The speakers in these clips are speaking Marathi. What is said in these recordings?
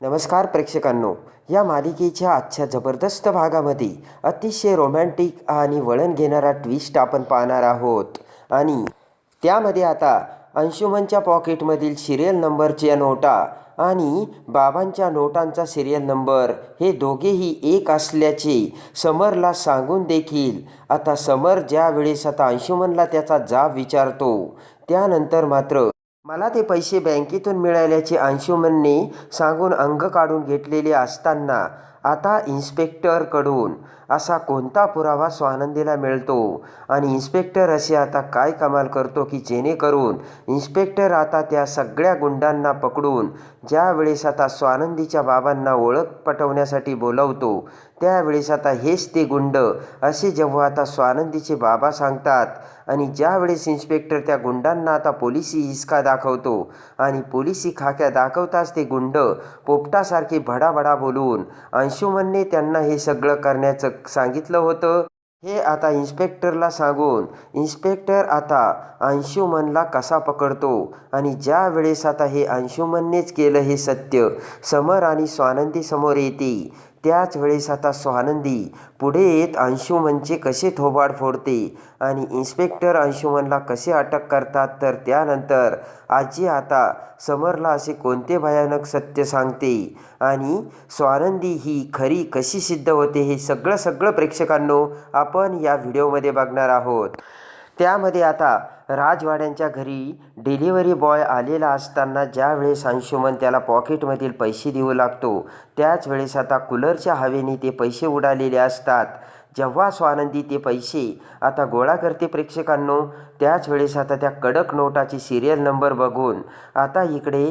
नमस्कार प्रेक्षकांनो या मालिकेच्या आजच्या जबरदस्त भागामध्ये अतिशय रोमॅन्टिक आणि वळण घेणारा ट्विस्ट आपण पाहणार आहोत. आणि त्यामध्ये आता अंशुमनच्या पॉकेटमधील सिरियल नंबरच्या नोटा आणि बाबांच्या नोटांचा सिरियल नंबर हे दोघेही एक असल्याचे समरला सांगून देखील आता समर ज्या वेळेस आता अंशुमनला त्याचा जाब विचारतो त्यानंतर मात्र मला ते पैसे बँकेतून मिळाल्याचे अंशुमनने सांगून अंग काढून घेतलेले असताना आता इन्स्पेक्टरकडून असा कोणता पुरावा स्वानंदीला मिळतो आणि इन्स्पेक्टर असे आता काय कमाल करतो की जेणेकरून इन्स्पेक्टर आता त्या सगळ्या गुंडांना पकडून ज्या वेळेस आता स्वानंदीच्या बाबांना ओळख पटवण्यासाठी बोलवतो त्यावेळेस आता हेच ते गुंड असे जेव्हा आता स्वानंदीचे बाबा सांगतात आणि ज्यावेळेस इन्स्पेक्टर त्या गुंडांना आता पोलिसी हिसका दाखवतो आणि पोलिसी खाक्या दाखवताच ते गुंड पोपटासारखे भडाभडा बोलून अंशुमनने त्यांना हे सगळं करण्याचं सांगितलं होतं. हे आता इन्स्पेक्टरला सांगून इन्स्पेक्टर आता अंशुमनला कसा पकडतो आणि ज्या वेळेस आता हे अंशुमननेच केलं हे सत्य समर आणि स्वानंदी समोर येते त्याच वेळेस आता स्वानंदी पुढे येत अंशुमनचे कसे थोबाड फोडते आणि इन्स्पेक्टर अंशुमनला कसे अटक करतात तर त्यानंतर आजी आता समरला असे कोणते भयानक सत्य सांगते? आणि स्वानंदी ही खरी कशी सिद्ध होते हे सगळं सगळं प्रेक्षकांनो आपण या व्हिडिओमध्ये बघणार आहोत. त्यामध्ये आता राजवाड्यांच्या घरी डिलिव्हरी बॉय आलेला असताना ज्यावेळेस अंशुमन त्याला पॉकेटमधील पैसे देऊ लागतो त्याच वेळेस आता कूलरच्या हवेने ते पैसे उडालेले असतात. जेव्हा स्वानंदी ते पैसे आता गोळा करते प्रेक्षकांनो त्याच वेळेस आता त्या कडक नोटाची सिरियल नंबर बघून आता इकडे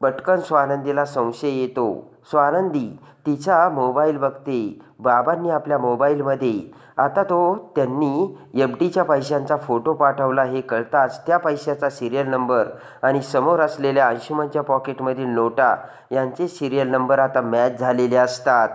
पटकन स्वानंदीला संशय येतो. स्वानंदी तिचा मोबाईल बघते. बाबांनी आपल्या मोबाईलमध्ये आता तो त्यांनी एफ डीच्या पैशांचा फोटो पाठवला हे कळताच त्या पैशाचा सिरियल नंबर आणि समोर असलेल्या अंशुमनच्या पॉकेटमधील नोटा यांचे सिरियल नंबर आता मॅच झालेले असतात.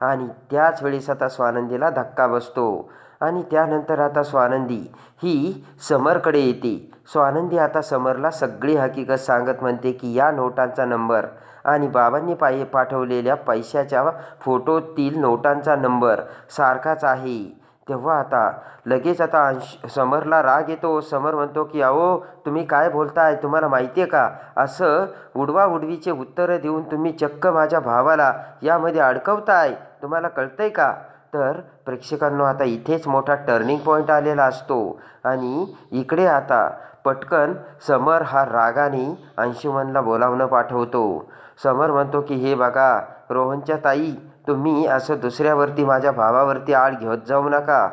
आणि त्याच वेळेस आता स्वानंदीला धक्का बसतो. आणि त्यानंतर आता स्वानंदी ही समरकडे येते. स्वानंदी आता समरला सगळी हकीकत सांगत म्हणते की या नोटांचा नंबर आणि बाबांनी पाय पाठवलेल्या पैशाच्या फोटोतील नोटांचा नंबर सारखाच आहे. तेव्हा आता लगेच आता अंश समरला राग येतो. समर म्हणतो की अहो तुम्ही काय बोलताय? तुम्हाला माहिती आहे का? असं उडवा उडवीचे उत्तरं देऊन तुम्ही चक्क माझ्या भावाला यामध्ये अडकवताय. तुम्हाला कळतंय का? तर प्रेक्षकांनो आता इथेच मोठा टर्निंग पॉईंट आलेला असतो. आणि इकडे आता पटकन समर हा रागाने अंशुमनला बोलावणं पाठवतो. समर म्हणतो की हे बघा रोहनच्या ताई तुम्ही असं दुसऱ्यावरती माझ्या भावावरती आळ घेत जाऊ नका.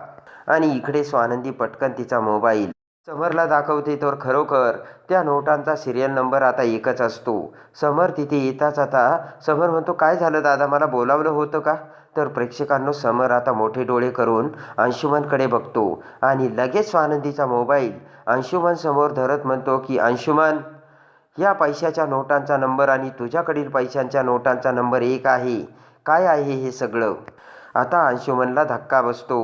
आणि इकडे स्वानंदी पटकन तिचा मोबाईल समरला दाखवते तर खरोखर त्या नोटांचा सिरियल नंबर आता एकच असतो. समर तिथे येताच आता समर म्हणतो काय झालं दादा मला बोलावलं होतं का? तर प्रेक्षकांनो समर आता मोठे डोळे करून अंशुमनकडे बघतो. आणि लगेच स्वानंदीचा मोबाईल अंशुमन समोर धरत म्हणतो की अंशुमन या पैशाच्या नोटांचा नंबर आणि तुझ्याकडील पैशांच्या नोटांचा नंबर एक आहे. काय आहे हे सगळं? आता अंशुमनला धक्का बसतो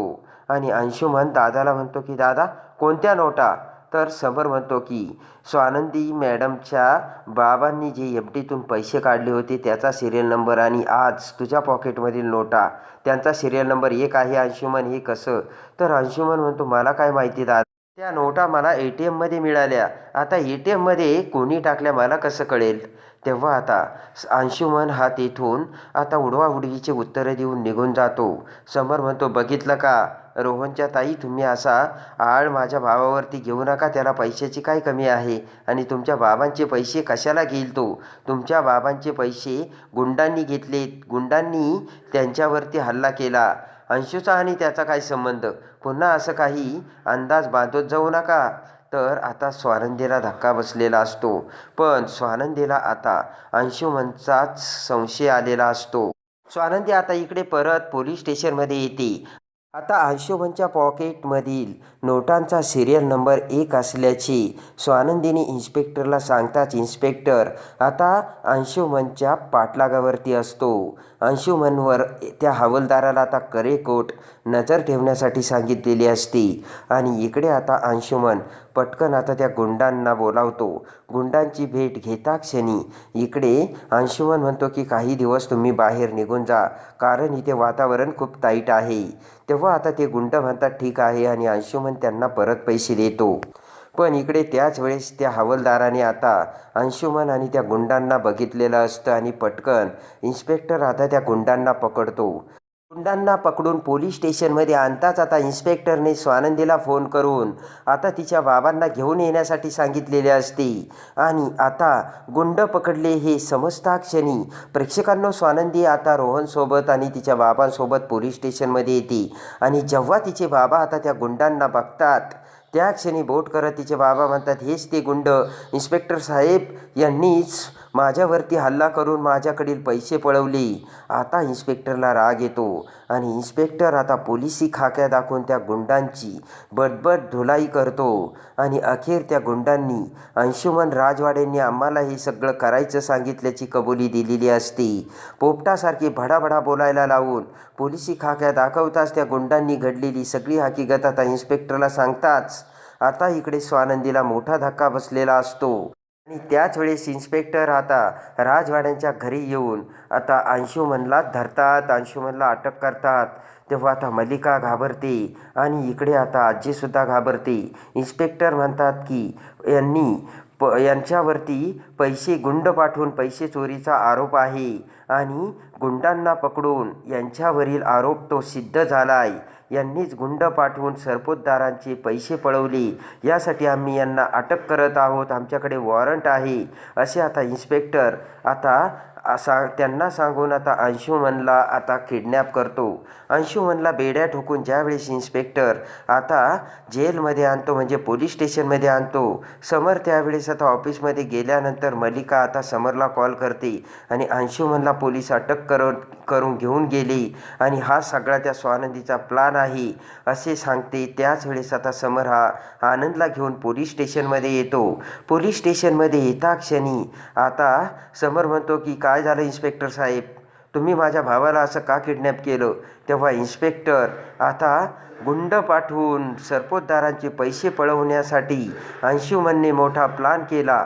आणि अंशुमन दादाला म्हणतो की दादा कोणत्या नोटा? तर समर म्हणतो की स्वानंदी मॅडमच्या बाबांनी जे एफ डीतून पैसे काढले होते त्याचा सिरियल नंबर आणि आज तुझ्या पॉकेटमधील नोटा त्यांचा सिरियल नंबर एक आहे अंशुमन हे कसं? तर अंशुमन म्हणतो मला काय माहिती दादा त्या नोटा मला ए टी एममध्ये मिळाल्या. आता ए टी एममध्ये कोणी टाकल्या मला कसं कळेल? तेव्हा आता अंशुमन हा तेथून आता उडवाउडवीचे उत्तरं देऊन निघून जातो. समर म्हणतो बघितलं का? रोहनच्या ताई तुम्ही असा आळ माझ्या भावावरती घेऊ नका त्याला पैशाची काय कमी आहे? आणि तुमच्या बाबांचे पैसे कशाला घेईल तो? तुमच्या बाबांचे पैसे गुंडांनी घेतले गुंडांनी त्यांच्यावरती हल्ला केला. अंशूचा आणि त्याचा काय संबंध? पुन्हा असं काही अंदाज बांधत जाऊ नका. तर आता स्वानंदीला धक्का बसलेला असतो. पण स्वानंदीला आता अंशुमनचाच संशय आलेला असतो. स्वानंदी आता इकडे परत पोलीस स्टेशनमध्ये येते. आता अंशुमनच्या पॉकेटमधील नोटांचा सिरियल नंबर एक असल्याचे स्वानंदीने इन्स्पेक्टरला सांगताच इन्स्पेक्टर आता अंशुमनच्या पाठलागावरती असतो. अंशुमनवर त्या हवालदाराला आता करेकोट नजर ठेवण्यासाठी सांगितलेली असते. आणि इकडे आता अंशुमन पटकन आता त्या गुंडांना बोलावतो. गुंडांची भेट घेता क्षणी इकडे अंशुमन म्हणतो की काही दिवस तुम्ही बाहेर निघून जा. कारण इथे वातावरण खूप ताईट आहे. तेव्हा आता ते गुंड म्हणतात ठीक आहे. आणि अंशुमन त्यांना परत पैसे देतो. पण इकडे त्याच वेळेस त्या हवालदाराने आता अंशुमन आणि त्या गुंडांना बघितलेलं असतं आणि पटकन इन्स्पेक्टर आता त्या गुंडांना पकडतो. गुंडांना पकडून पोलीस स्टेशनमध्ये आणताच आता इन्स्पेक्टरने स्वानंदीला फोन करून आता तिच्या बाबांना घेऊन येण्यासाठी सांगितलेले असते. आणि आता गुंड पकडले हे समजता क्षणी प्रेक्षकांनो स्वानंदी आता रोहनसोबत आणि तिच्या बाबांसोबत पोलीस स्टेशनमध्ये येते. आणि जेव्हा तिचे बाबा आता त्या गुंडांना बघतात त्या क्षणी बोट करत तिचे बाबा म्हणतात हेच ते गुंड. इन्स्पेक्टर साहेब यांनीच माझ्यावरती हल्ला करून माझ्याकडील पैसे पळवले. आता इन्स्पेक्टरला राग येतो आणि इन्स्पेक्टर आता पोलिसी खाक्या दाखवून त्या गुंडांची बडबड धुलाई करतो आणि अखेर त्या गुंडांनी अंशुमन राजवाडेंनी आम्हाला हे सगळं करायचं सांगितल्याची कबुली दिलेली असते. पोपटासारखी भडाभडा बोलायला लावून पोलिसी खाक्या दाखवताच त्या गुंडांनी घडलेली सगळी हकीकत आता इन्स्पेक्टरला सांगताच आता इकडे स्वानंदीला मोठा धक्का बसलेला असतो. आणि त्याच वेळेस इन्स्पेक्टर आता राजवाड्यांच्या घरी येऊन आता अंशुमनला धरतात अंशुमनला अटक करतात. तेव्हा आता मल्लिका घाबरते आणि इकडे आता आजीसुद्धा घाबरते. इन्स्पेक्टर म्हणतात की यांनी प यांच्यावरती पैसे गुंड पाठवून पैसे चोरीचा आरोप आहे आणि गुंडांना पकडून यांच्यावरील आरोप तो सिद्ध झाला आहे यांनीच गुंड पाठवून सरपोतदारांचे पैसे पळवले. यासाठी आम्ही यांना अटक करत आहोत. आमच्याकडे वॉरंट आहे. असे आता इन्स्पेक्टर आता असा त्यांना सांगून आता अंशुमनला आता किडनॅप करतो. अंशुमनला बेड्या ठोकून ज्यावेळेस इन्स्पेक्टर आता जेलमध्ये आणतो म्हणजे पोलीस स्टेशनमध्ये आणतो समर त्यावेळेस आता ऑफिसमध्ये गेल्यानंतर मलिका आता समरला कॉल करते आणि अंशुमनला पोलीस अटक कर करून घेऊन गेले आणि हा सगळा त्या स्वानंदीचा प्लान आहे असे सांगते. त्याच वेळेस आता समर हा आनंदला घेऊन पोलीस स्टेशनमध्ये येतो. पोलीस स्टेशनमध्ये येता क्षणी आता समर म्हणतो की काय झालं इन्स्पेक्टर साहेब? तुम्ही माझ्या भावाला असं का किडनॅप केलं? तेव्हा इन्स्पेक्टर आता गुंड पाठवून सरपोतदारांचे पैसे पळवण्यासाठी अंशुमनने मोठा प्लान केला.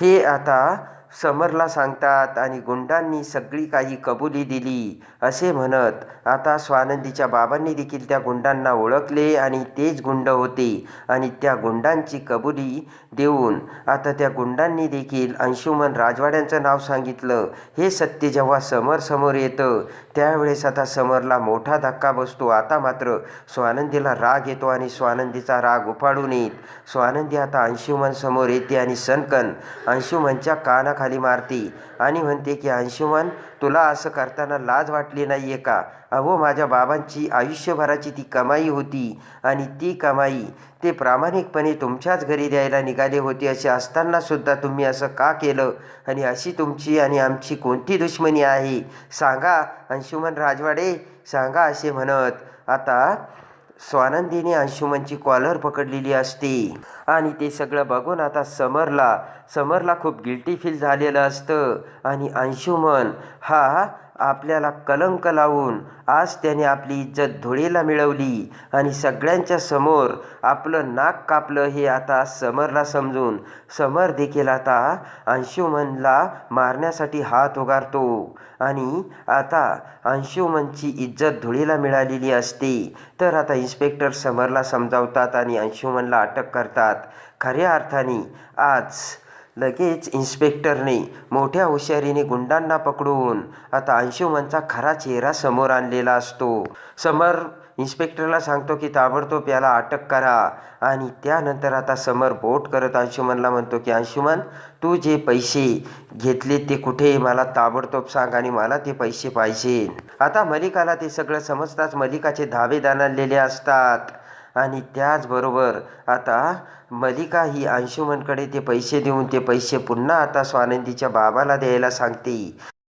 हे आता समरला सांगतात आणि गुंडांनी सगळी काही कबुली दिली असे म्हणत आता स्वानंदीच्या बाबांनी देखील त्या गुंडांना ओळखले आणि तेच गुंड होते आणि त्या गुंडांची कबुली देऊन आता त्या गुंडांनी देखील अंशुमन राजवाड्यांचं नाव सांगितलं. हे सत्य जेव्हा समर समोर येतं त्यावेळेस आता समरला मोठा धक्का बसतो. आता मात्र स्वानंदीला राग येतो आणि स्वानंदीचा राग उफाळून येत स्वानंदी आता अंशुमन समोर येते आणि सनकन अंशुमनच्या खाली मारते. आणि म्हणते की अंशुमन तुला असं करताना लाज वाटली नाही आहे का? अहो माझ्या बाबांची आयुष्यभराची ती कमाई होती आणि ती कमाई ते प्रामाणिकपणे तुमच्याच घरी द्यायला निघाले होते असे असताना सुद्धा तुम्ही असं का केलं? आणि अशी तुमची आणि आमची कोणती दुश्मनी आहे? सांगा अंशुमन राजवाडे सांगा असे म्हणत. आता स्वानंदीने अंशुमनची कॉलर पकडलेली असते. आणि ते सगळं बघून आता समरला समरला खूप गिल्टी फील झालेलं असतं. आणि अंशुमन हा आपल्याला कलंक लावून आज त्याने आपली इज्जत धुळीला मिळवली आणि सगळ्यांच्या समोर आपलं नाक कापलं हे आता समरला समजून. समर देखील आता अंशुमनला मारण्यासाठी हात उगारतो आणि आता अंशुमनची इज्जत धुळीला मिळालेली असते. तर आता इन्स्पेक्टर समरला समजावतात आणि अंशुमनला अटक करतात. खऱ्या अर्थाने आज लगेच इन्स्पेक्टरने मोठ्या हुशारीने गुंडांना पकडून आता अंशुमनचा खरा चेहरा समोर आणलेला असतो. समर इन्स्पेक्टरला सांगतो की ताबडतोब याला अटक करा आणि त्यानंतर आता समर बोट करत अंशुमनला म्हणतो की अंशुमन तू जे पैसे घेतले ते कुठे? मला ताबडतोब सांग आणि मला ते पैसे पाहिजे. आता मलिकाला ते सगळं समजताच मलिकाचे धाबे दानलेले असतात. आणि त्याचबरोबर आता मलिका ही अंशुमनकडे ते पैसे देऊन ते पैसे पुन्हा आता स्वानंदीच्या बाबाला द्यायला सांगते.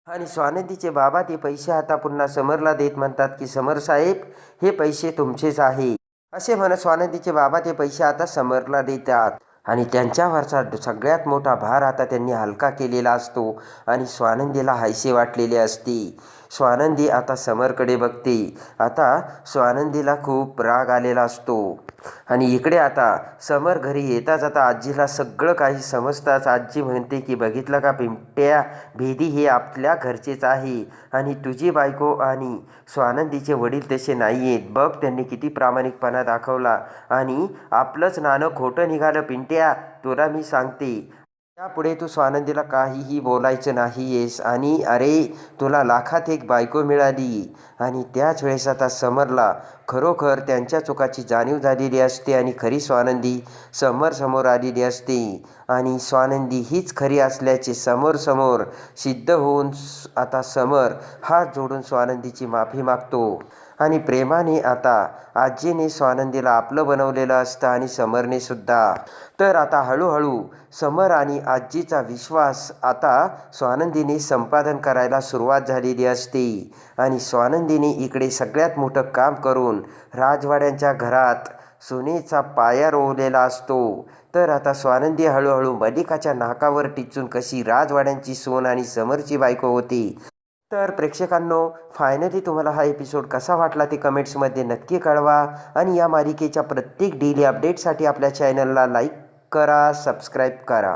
आणि स्वानंदीचे बाबा ते पैसे आता पुन्हा समरला देत म्हणतात की समर साहेब हे पैसे तुमचेच आहे. असे म्हणत स्वानंदीचे बाबा ते पैसे आता समरला देतात. आणि त्यांच्यावरचा सगळ्यात मोठा भार आता त्यांनी हलका केलेला असतो आणि स्वानंदीला हायसे वाटलेले असते. स्वानंदी आता समरकडे बघते. आता स्वानंदीला खूप राग आलेला असतो. आणि इकडे आता समर घरी येता जाता आजीला सगळं काही समजताच आजी म्हणते की बघितलं का पिंट्या भेदी हे आपल्या घरचेच आहे आणि तुझी बायको आणि स्वानंदीचे वडील तसे नाही आहेत बघ त्यांनी किती प्रामाणिकपणा दाखवला आणि आपलंच नाणं खोटं निघालं पिंट्या तुला मी सांगते. यापुढे तू स्वानंदीला काहीही बोलायचं नाही येस आणि अरे तुला लाखात एक बायको मिळाली. आणि त्याच वेळेस आता समरला खरोखर त्यांच्या चुकाची जाणीव झालेली असते आणि खरी स्वानंदी समोर आलेली असते. आणि स्वानंदी हीच खरी असल्याचे समोर समोर सिद्ध होऊन आता समर हात जोडून स्वानंदीची माफी मागतो. आणि प्रेमाने आता आजीने स्वानंदीला आपलं बनवलेलं असतं आणि समरने सुद्धा. तर आता हळूहळू समर आणि आजीचा विश्वास आता स्वानंदीने संपादन करायला सुरुवात झालेली असते. आणि स्वानंदीने इकडे सगळ्यात मोठं काम करून राजवाड्यांच्या घरात सोनेचा पाया रोवलेला असतो. तर आता स्वानंदी हळूहळू मलिकाच्या नाकावर टिचून कशी राजवाड्यांची सोन आणि समरची बायको होती. तर प्रेक्षकांनो फायनली तुम्हाला हा एपिसोड कसा वाटला ते कमेंट्समध्ये नक्की कळवा आणि या मालिकेच्या प्रत्येक डेली अपडेटसाठी आपल्या चॅनलला लाईक करा सबस्क्राईब करा.